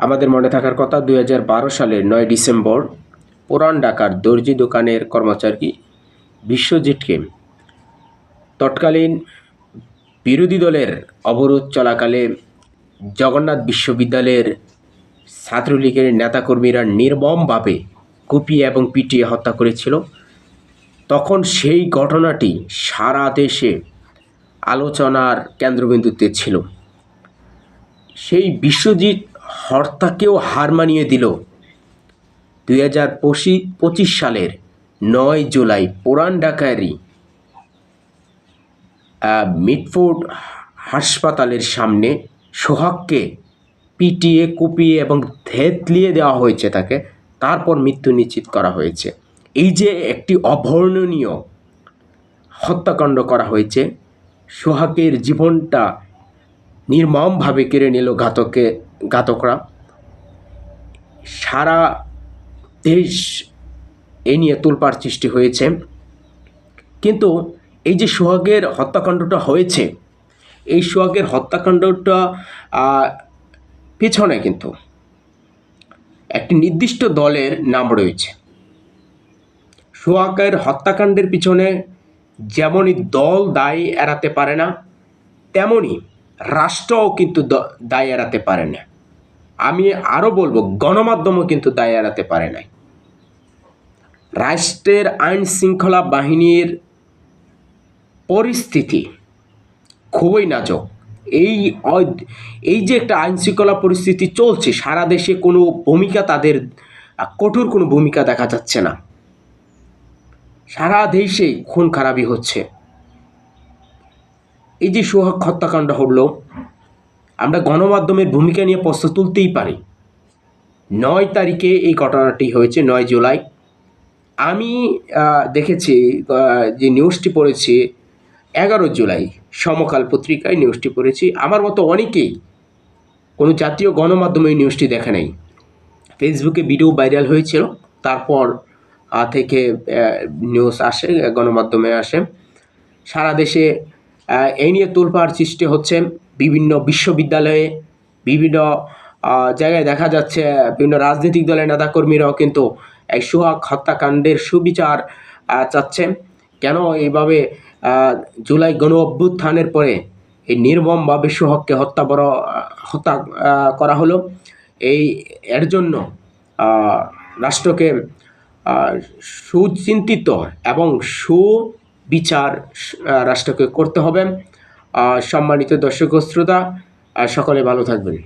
আমাদের মনে থাকার কথা দু হাজার বারো সালের নয় ডিসেম্বর পুরান ঢাকার দর্জি দোকানের কর্মচারী বিশ্বজিৎকে তৎকালীন বিরোধী দলের অবরোধ চলাকালে জগন্নাথ বিশ্ববিদ্যালয়ের ছাত্রলীগের নেতাকর্মীরা নির্মমভাবে কুপিয়ে এবং পিটিয়ে হত্যা করেছিল। তখন সেই ঘটনাটি সারা দেশে আলোচনার কেন্দ্রবিন্দুতে ছিল। সেই বিশ্বজিৎ হত্যাকেও হার মানিয়ে দিল। দুই হাজার পঁচিশ সালের নয় জুলাই পুরান আহ, মিটফোর্ড হাসপাতালের সামনে সোহাগকে পিটিয়ে কুপিয়ে এবং থেতলিয়ে দেওয়া হয়েছে তাকে। তারপর মৃত্যু নিশ্চিত করা হয়েছে। এই যে একটি অবর্ণনীয় হত্যাকাণ্ড করা হয়েছে সোহাগের জীবনটা নির্মমভাবে কেড়ে নিল ঘাতকে, ঘাতকরা। সারা দেশ এ নিয়ে তোলপাড় সৃষ্টি হয়েছে। কিন্তু এই যে সোহাগের হত্যাকাণ্ডটা হয়েছে, এই সোহাগের হত্যাকাণ্ডটা পেছনে কিন্তু একটি নির্দিষ্ট দলের নাম রয়েছে। সোহাগের হত্যাকাণ্ডের পিছনে যেমনই দল দায় এড়াতে পারে না, তেমনই রাষ্ট্রও কিন্তু দায় এড়াতে পারে না। আমি আরও বলব, গণমাধ্যমও কিন্তু দায় এড়াতে পারে নাই। রাষ্ট্রের আইন শৃঙ্খলা বাহিনীর পরিস্থিতি খুবই নাজক। এই এই যে একটা আইন শৃঙ্খলা পরিস্থিতি চলছে, সারা দেশে কোনো ভূমিকা তাদের, কঠোর কোনো ভূমিকা দেখা যাচ্ছে না। সারা দেশে খুন খারাপই হচ্ছে। এই যে সোহাগ হত্যাকাণ্ড হলো, আমরা গণমাধ্যমের ভূমিকা নিয়ে প্রশ্ন তুলতেই পারি। নয় তারিখে এই ঘটনাটি হয়েছে, নয় জুলাই। আমি দেখেছি যে নিউজটি পড়েছি, এগারো জুলাই, সমকাল পত্রিকায় নিউজটি পড়েছি। আমার মতো অনেকেই কোনো জাতীয় গণমাধ্যমে এই নিউজটি দেখে নাই। ফেসবুকে ভিডিও ভাইরাল হয়েছিল, তারপর থেকে নিউজ আসে, গণমাধ্যমে আসে। সারা দেশে এই নিয়ে তোলপাড় সৃষ্টি হচ্ছে বিভিন্ন বিশ্ববিদ্যালয়ে, বিভিন্ন জায়গায় দেখা যাচ্ছে, বিভিন্ন রাজনৈতিক দলের নেতাকর্মীরাও কিন্তু এই সোহাগ হত্যাকাণ্ডের সুবিচার চাচ্ছে। কেন এইভাবে জুলাই গণ অভ্যুত্থানের পরে এই নির্মমভাবে সোহাগকে হত্যা বড় হত্যা করা হলো? এই, এর জন্য রাষ্ট্রকে সুচিন্তিত এবং সুবিচার আহ, রাষ্ট্রকে করতে হবে। সম্মানিত দর্শক শ্রোতা সকলে ভালো থাকবেন।